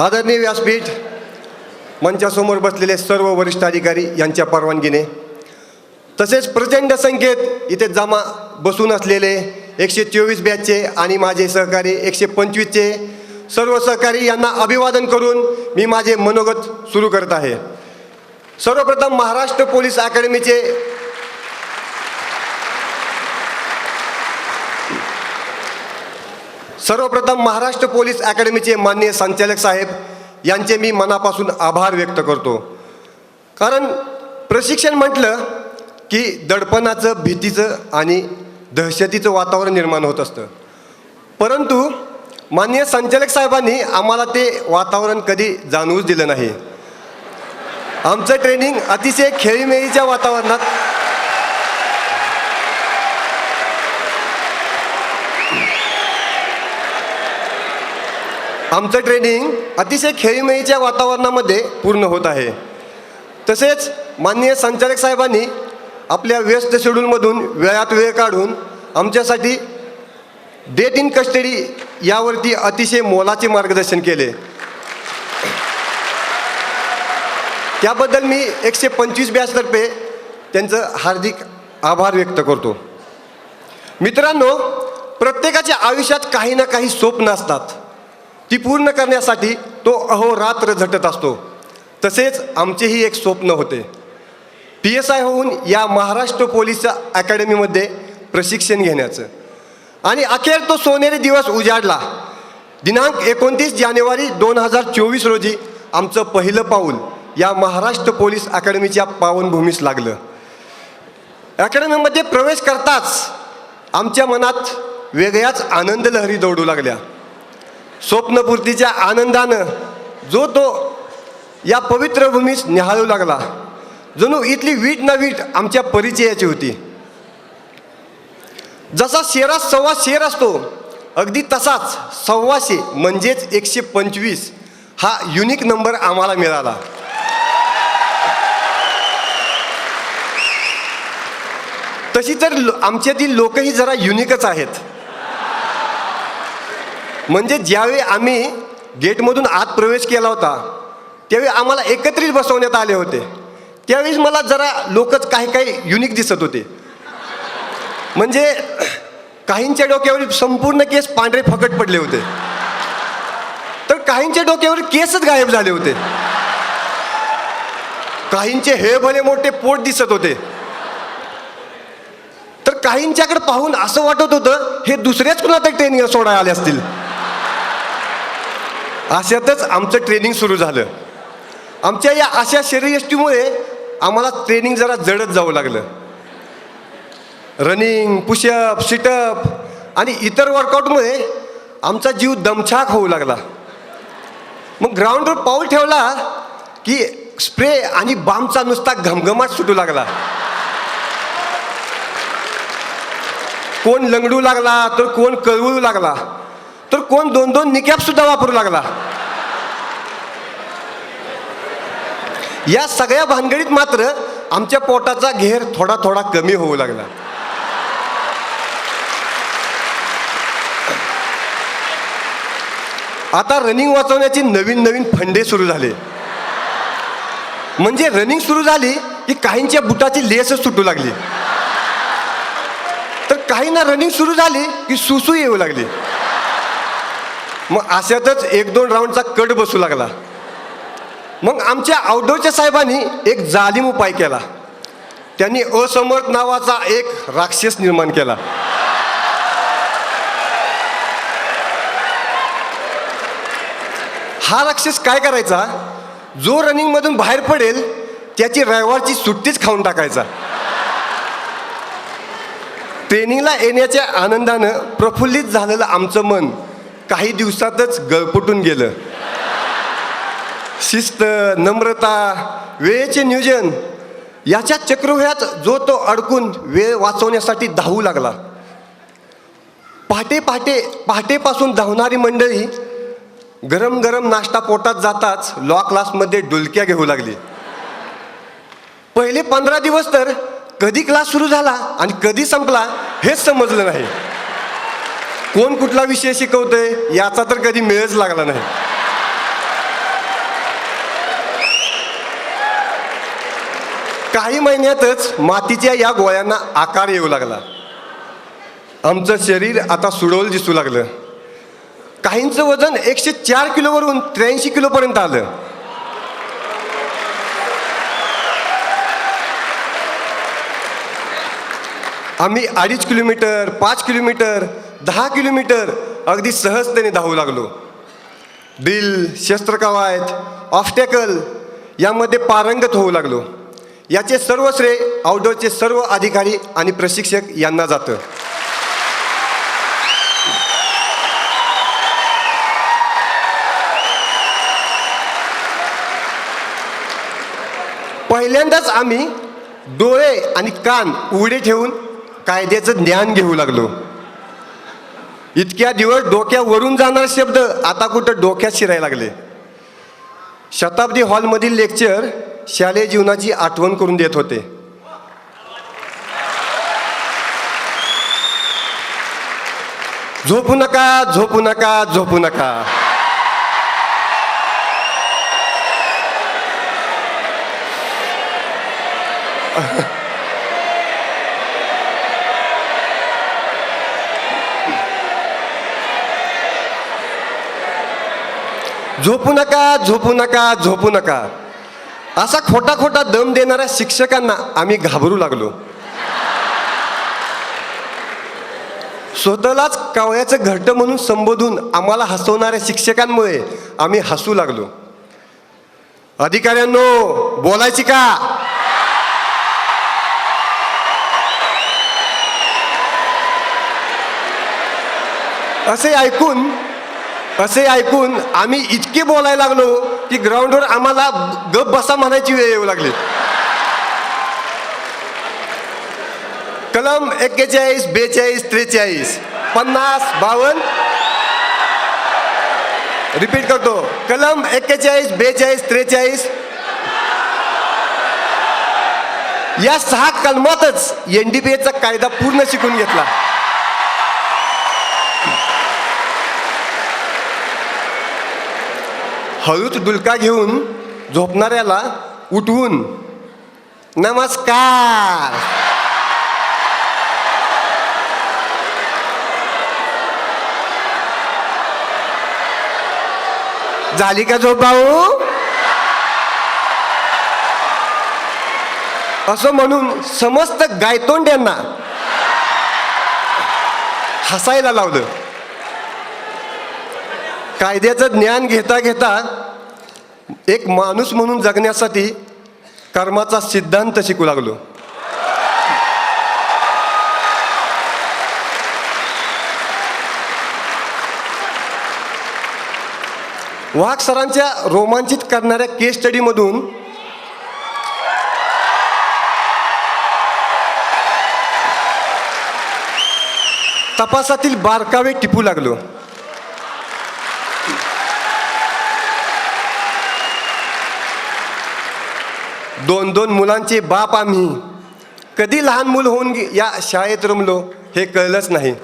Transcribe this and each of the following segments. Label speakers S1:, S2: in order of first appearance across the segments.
S1: आदरणीय व्यासपीठ मंचासमोर बसलेले सर्व वरिष्ठ अधिकारी यांच्या परवानगीने. तसेच प्रचंड संख्येत इथे जमा बसून असलेले एकशे चोवीस बॅचचे आणि माझे सहकारी एकशे पंचवीसचे सर्व सहकारी यांना अभिवादन करून मी माझे मनोगत सुरू करत आहे. सर्वप्रथम महाराष्ट्र पोलीस अकॅडमीचे सर्वप्रथम महाराष्ट्र पोलीस अकॅडमीचे माननीय संचालक साहेब यांचे मी मनापासून आभार व्यक्त करतो. कारण प्रशिक्षण म्हटलं की दडपणाचं भीतीचं आणि दहशतीचं वातावरण निर्माण होत असतं. परंतु माननीय संचालक साहेबांनी आम्हाला ते वातावरण कधी जाणवूच दिलं नाही. आमचं ट्रेनिंग अतिशय खेळीमेळीच्या वातावरणात आमचं ट्रेनिंग अतिशय खेळीमेळीच्या वातावरणामध्ये पूर्ण होत आहे. तसेच माननीय संचालक साहेबांनी आपल्या व्यस्त शेड्यूलमधून वेळात वेळ काढून आमच्यासाठी डेट इन कस्टडी यावरती अतिशय मोलाचे मार्गदर्शन केले. त्याबद्दल मी एकशे पंचवीस बॅचतर्फे त्यांचं हार्दिक आभार व्यक्त करतो. मित्रांनो प्रत्येकाच्या आयुष्यात काही ना काही स्वप्न असतात. ती पूर्ण करण्यासाठी तो अहोरात्र झटत असतो. तसेच आमचेही एक स्वप्न होते. पी एस आय होऊन या महाराष्ट्र पोलीस अकॅडमीमध्ये प्रशिक्षण घेण्याचं. आणि अखेर तो सोनेरी दिवस उजाडला. दिनांक एकोणतीस जानेवारी दोन हजार चोवीस रोजी आमचं पहिलं पाऊल या महाराष्ट्र पोलीस अकॅडमीच्या पावनभूमीस लागलं. अकॅडमीमध्ये प्रवेश करताच आमच्या मनात वेगळ्याच आनंद लहरी दौडू लागल्या. स्वप्नपूर्तीच्या आनंदानं जो तो या पवित्र भूमीस निहाळू लागला. जणू इथली वीट ना वीट आमच्या परिचयाची होती. जसा शेरा सव्वा शेर असतो अगदी तसाच सव्वाशे म्हणजेच एकशे पंचवीस हा युनिक नंबर आम्हाला मिळाला. तशी तर आमच्यातील लोकही जरा युनिकच आहेत. म्हणजे ज्यावेळी आम्ही गेटमधून आत प्रवेश केला होता त्यावेळी आम्हाला एकत्रित बसवण्यात आले होते. त्यावेळीच मला जरा लोकच काही काही युनिक दिसत होते. म्हणजे काहींच्या डोक्यावर संपूर्ण केस पांढरे फकट पडले होते. तर काहींच्या डोक्यावर केसच गायब झाले होते. काहींचे हे भले मोठे पोट दिसत होते. तर काहींच्याकडे पाहून असं वाटत होतं हे दुसऱ्याच कुणाला ट्रेनिंग सोडायला आले असतील. अशातच आमचं ट्रेनिंग सुरू झालं. आमच्या या अशा शरीरयष्टीमुळे आम्हाला ट्रेनिंग जरा जडत जावं लागलं. रनिंग पुशअप सिटअप आणि इतर वर्कआउटमुळे आमचा जीव दमछाक होऊ लागला. मग ग्राउंडवर पाऊल ठेवला की स्प्रे आणि बामचा नुसता घमघमाट सुटू लागला. कोण लंगडू लागला तर कोण कळवळू लागला. तर कोण दोन दोन निकॅप सुद्धा वापरू लागला. या सगळ्या भानगडीत मात्र आमच्या पोटाचा घेर थोडा थोडा कमी होऊ लागला. आता रनिंग वाचवण्याची नवीन नवीन फंडे सुरू झाले. म्हणजे रनिंग सुरू झाली की काहींच्या बुटाची लेसच सुटू लागली. तर काहींना रनिंग सुरू झाली की सुसू येऊ लागली. मग अशातच एक दोन राऊंडचा कट बसू लागला. मग आमच्या आउटडोरच्या साहेबांनी एक जालिम उपाय केला. त्यांनी असमर्थ नावाचा एक राक्षस निर्माण केला. हा राक्षस काय करायचा? जो रनिंगमधून बाहेर पडेल त्याची रविवारची सुट्टीच खाऊन टाकायचा. ट्रेनिंगला येण्याच्या आनंदानं प्रफुल्लित झालेलं आमचं मन काही दिवसातच गळपटून गेलं. शिस्त नम्रता वेळेचे नियोजन याच्या चक्रव्यात जो तो अडकून वेळ वाचवण्यासाठी धावू लागला. पहाटे पहाटे पहाटेपासून धावणारी मंडळी गरम गरम नाश्ता पोटात जाताच लॉ क्लासमध्ये डुलक्या घेऊ लागली. पहिले पंधरा दिवस तर कधी क्लास सुरू झाला आणि कधी संपला हेच समजलं नाही. कोण कुठला विषय शिकवतोय याचा तर कधी मेळच लागला नाही. काही महिन्यातच मातीच्या या गोळ्यांना आकार येऊ लागला. आमचं शरीर आता सुडवल दिसू लागलं. काहींचं वजन एकशे चार किलोवरून त्र्याऐंशी किलोपर्यंत आलं. आम्ही अडीच किलोमीटर पाच किलोमीटर दहा किलोमीटर अगदी सहजतेने धावू लागलो. ड्रिल शस्त्रकवायत ऑफटॅकल यामध्ये पारंगत होऊ लागलो. याचे सर्व श्रेय आउटडोअरचे सर्व अधिकारी आणि प्रशिक्षक यांना जातं. पहिल्यांदाच आम्ही डोळे आणि कान उघडे ठेवून कायद्याचं ज्ञान घेऊ लागलो. इतक्या दिवस डोक्यावरून जाणारे शब्द आता कुठं डोक्यात शिरायला लागले. शताब्दी हॉलमधील लेक्चर शालेय जीवनाची आठवण करून देत होते. झोपू नका झोपू नका झोपू नका. झोपू नका झोपू नका झोपू नका. असा खोटा खोटा दम देणाऱ्या शिक्षकांना आम्ही घाबरू लागलो. स्वतःलाच कावळ्याचं घट्ट म्हणून संबोधून आम्हाला हसवणाऱ्या शिक्षकांमुळे आम्ही हसू लागलो. अधिकाऱ्यांनो बोलायची का? असे ऐकून असे ऐकून आम्ही इतके बोलायला लागलो की ग्राउंडवर आम्हाला गप बसा म्हणायची वेळ येऊ लागली. कलम एक्केचाळीस बेचाळीस त्रेचाळीस पन्नास बावन्न. रिपीट करतो. कलम एक्केचाळीस बेचाळीस त्रेचाळीस. या सहा कलमातच एन डी पी एचा कायदा पूर्ण शिकून घेतला. हळूच डुलका घेऊन झोपणाऱ्याला उठवून नमस्कार. झाली का झोप भाऊ? असं म्हणून समस्त गायतोंड्यांना हसायला लावलं. कायद्याचं ज्ञान घेता घेता एक माणूस म्हणून जगण्यासाठी कर्माचा सिद्धांत शिकू लागलो. वाघ सरांच्या रोमांचित करणाऱ्या केस स्टडीमधून तपासातील बारकावे टिपू लागलो. दोन दोन मुलांचे बाप आम्ही. कधी लहान मूल होऊन या शाळेत रमलो हे कळलंच नाही.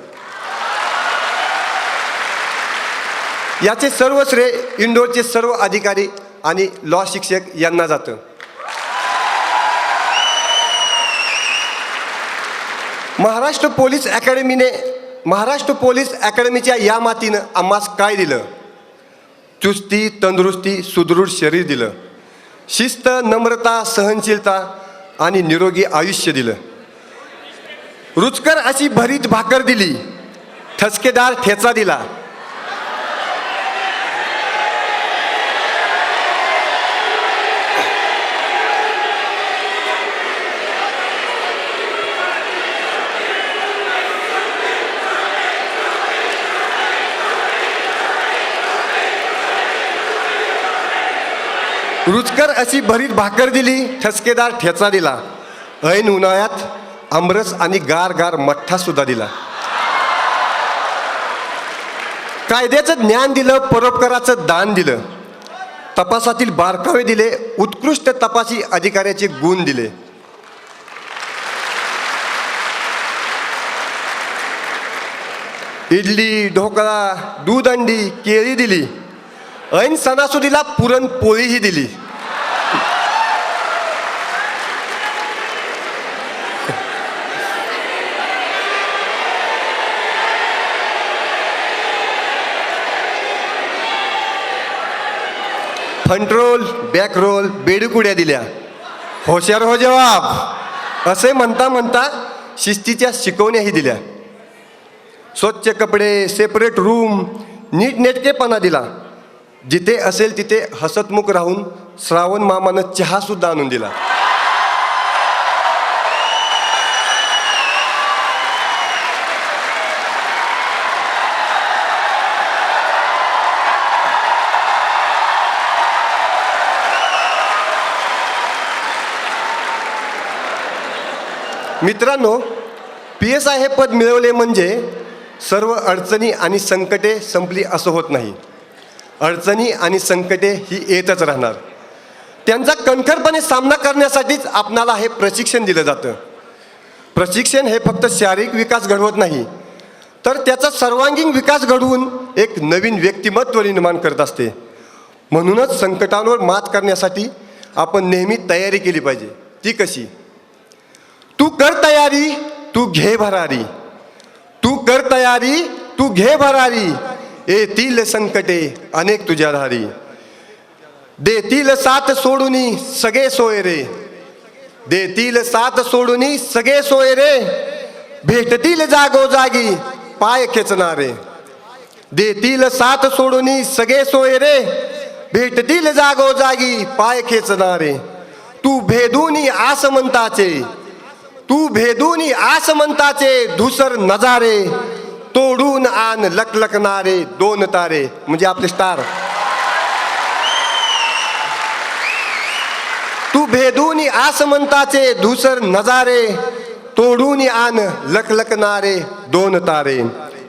S1: याचे सर्व श्रेय इंडोरचे सर्व अधिकारी आणि लॉ शिक्षक यांना जातं. महाराष्ट्र पोलीस अकॅडमीने महाराष्ट्र पोलीस अकॅडमीच्या या मातीनं आम्हास काय दिलं? चुस्ती तंदुरुस्ती सुदृढ शरीर दिलं. शिस्त नम्रता सहनशीलता आणि निरोगी आयुष्य दिलं. रुचकर अशी भरीत भाकर दिली. ठसकेदार ठेचा दिला. रुचकर अशी भरीत भाकर दिली ठसकेदार ठेचा दिला. ऐन उन्हाळ्यात आमरस आणि गार गार मठ्ठा सुद्धा दिला. कायद्याचं ज्ञान दिलं परोपकाराचं दान दिलं. तपासातील बारकावे दिले उत्कृष्ट तपासी अधिकाऱ्याचे गुण दिले. इडली ढोकळा दूध अंडी केळी दिली. ऐन सणासुदीला पुरणपोळीही दिली. फंट रोल बॅक रोल बेडकुड्या दिल्या. होशियार हो जवाब. असे म्हणता म्हणता शिस्तीच्या शिकवण्याही दिल्या. स्वच्छ कपडे सेपरेट रूम नीटनेटकेपणा दिला. जिथे असेल तिथे हसतमुख राहून श्रावण मामानं चहासुद्धा आणून दिला. मित्रांनो पी एस आय हे पद मिळवले म्हणजे सर्व अडचणी आणि संकटे संपली असं होत नाही. अडचणी आणि संकटे ही येतच राहणार. त्यांचा कणखरपणे सामना करण्यासाठीच आपणाला हे प्रशिक्षण दिलं जातं. प्रशिक्षण हे फक्त शारीरिक विकास घडवत नाही तर त्याचा सर्वांगीण विकास घडवून एक नवीन व्यक्तिमत्व निर्माण करत असते. म्हणूनच संकटांवर मात करण्यासाठी आपण नेहमी तयारी केली पाहिजे. ती कशी? तू कर तयारी तू घे भरारी. तू कर तयारी तू घे भरारी. येतील संकटे अनेक तुझ्या धारी. देतील साथ सोडूनी सगळे सोयरे देतील साथ सोडूनी सगळे सोयरे भेटतील जागो जागी पाय खेचणारे. देतील साथ सोडूनी सगळे सोयरे भेटतील जागो जागी पाय खेचणारे. तू भेदूनी आसमंताचे. तू भेदूनी आसमंताचे धुसर नजारे. तोडून आण लकलकणारे दोन तारे म्हणजे आपले स्टार. तू भेदूनी आसमंताचे धुसर नजारे तोडून आण लकलकणारे दोन तारे.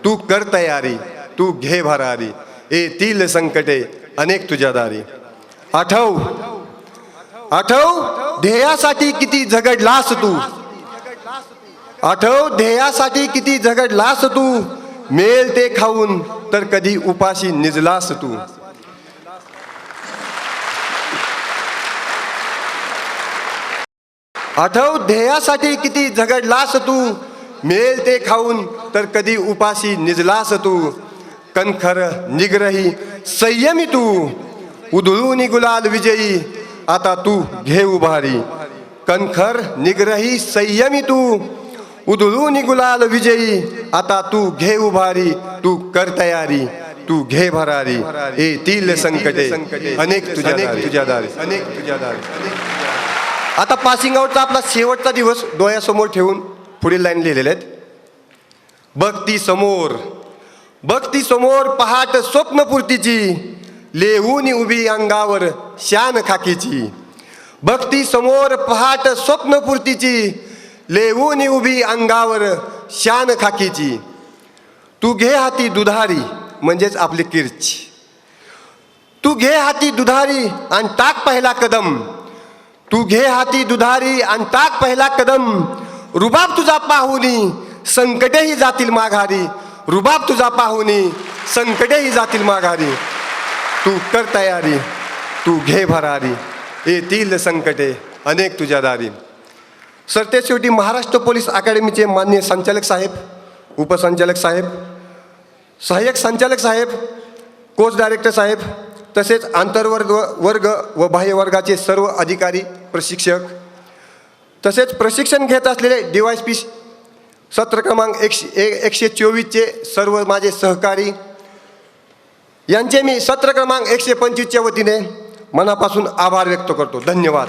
S1: तू कर तयारी तू घे भरारी येतील संकटे अनेक तुझ्या दारी. आठव आठव ध्येयासाठी किती झगडलास तू? आठव ध्येयासाठी किती झगडलास तू? मेल ते खाऊन तर कधी उपाशी निजलास तू? आठव ध्येयासाठी किती झगडलास तू? मेल ते खाऊन तर कधी उपाशी निजलास तू? कणखर निग्रही संयमी तू? उधळून गुलाल विजयी आता तू घे उभारी कणखर निग्रही संयमी तू? उधळून गुलाल विजयी आता तू घे उभारी तू कर तयारी तू घे भरारी येतील संकटे अनेक तुझ्या दारी, तुझ्या दारी. अनेक तुझ्या दारी. आता पासिंग आउटचा आपला शेवटचा दिवस डोळ्यासमोर ठेवून पुढील लाईन लिहिलेले आहेत. भक्ती समोर. भक्ती समोर पहाट स्वप्नपूर्तीची लेहून उभी अंगावर शान खाकीची. भक्ती समोर पहाट स्वप्नपूर्तीची लेवून उभी अंगावर शान खाकीची. तू घे हाती दुधारी म्हणजेच आपली किर्च. तू घे हाती दुधारी आणि टाक पहिला कदम. तू घे हाती दुधारी आणि टाक पहिला कदम. रुबाब तुझा पाहुनी संकटेही जातील माघारी. रुबाब तुझा पाहुनी संकटेही जातील माघारी. तू कर तयारी तू घे भरारी. येतील संकटे अनेक तुझ्या दारी. सरते शेवटी महाराष्ट्र पोलीस अकॅडमीचे मान्य संचालक साहेब उपसंचालक साहेब सहाय्यक संचालक साहेब कोच डायरेक्टर साहेब तसेच आंतरवर्ग वर्ग व बाह्यवर्गाचे सर्व अधिकारी प्रशिक्षक तसेच प्रशिक्षण घेत असलेले डी वाय पी सत्र क्रमांक एकशे ए एकशे चोवीसचे सर्व माझे सहकारी यांचे मी सत्र क्रमांक एकशे पंचवीसच्या वतीने मनापासून आभार व्यक्त करतो. धन्यवाद.